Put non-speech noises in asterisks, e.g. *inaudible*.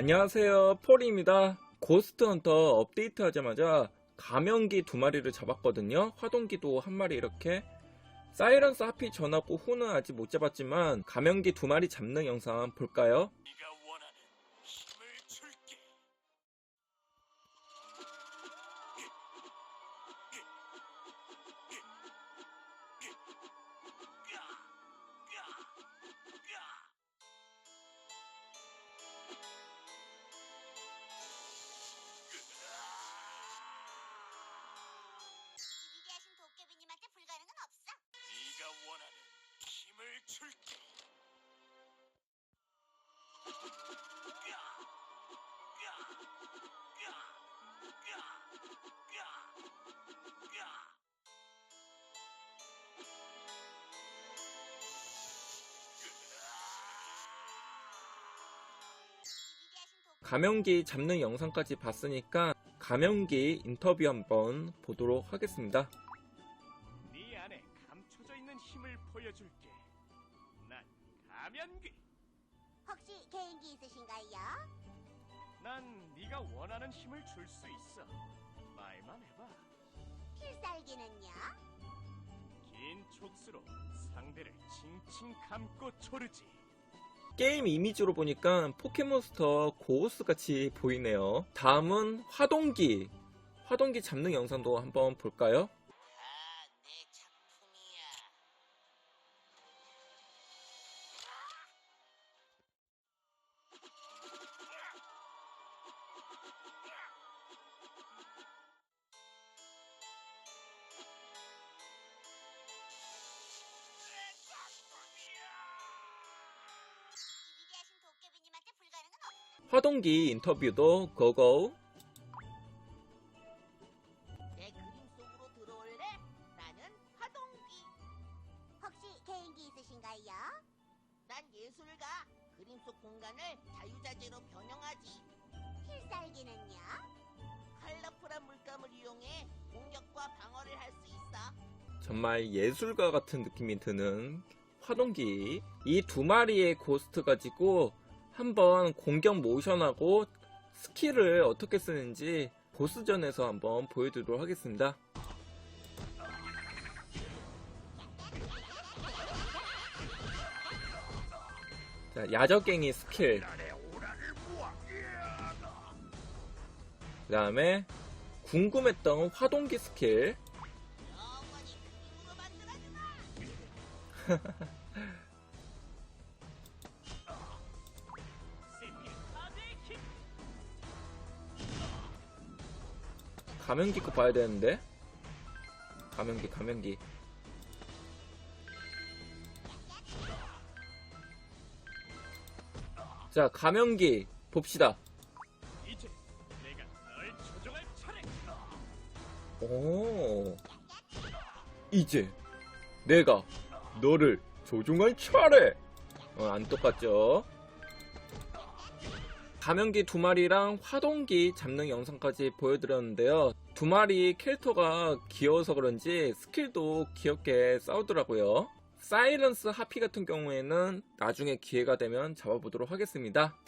안녕하세요. 폴입니다. 고스트 헌터 업데이트 하자마자 가면기 두 마리를 잡았거든요. 화동기도 한 마리 이렇게. 사이런스 하피 전하고 후는 아직 못 잡았지만 가면기 두 마리 잡는 영상 볼까요? 가면기 잡는 영상까지 봤으니까 가면기 인터뷰 한번 보도록 하겠습니다 네 안에 감춰져 있는 힘을 보여줄게. 난 가면귀. 혹시 개인기 있으신가요? 난 네가 원하는 힘을 줄 수 있어. 말만 해봐. 필살기는요? 긴 촉수로 상대를 칭칭 감고 조르지. 게임 이미지로 보니까 포켓몬스터 고우스 같이 보이네요. 다음은 화동기. 화동기 잡는 영상도 한번 볼까요? 화동기 인터뷰도 고고 내 그림 속으로 들어올래? 나는 화동기. 혹시 개인기 있으신가요? 난 예술가. 그림 속 공간을 자유자재로 변형하지. 필살기는요? 컬러풀한 물감을 이용해 공격과 방어를 할 수 있어. 정말 예술가 같은 느낌이 드는 화동기 이 두 마리의 고스트 가지고 한번 공격 모션하고 스킬을 어떻게 쓰는지 보스전에서 한번 보여드리도록 하겠습니다. 자 야적갱이 스킬. 그 다음에 궁금했던 화동기 스킬 *laughs* 가면기 거 봐야 되는데. 가면기 가면기. 자 가면기 봅시다. 오. 이제 내가 너를 조종할 차례. 어, 안 똑같죠 가면기 두 마리랑 화동기 잡는 영상까지 보여드렸는데요. 두 마리 캐릭터가 귀여워서 그런지 스킬도 귀엽게 싸우더라고요. 사이런스 하피 같은 경우에는 나중에 기회가 되면 잡아보도록 하겠습니다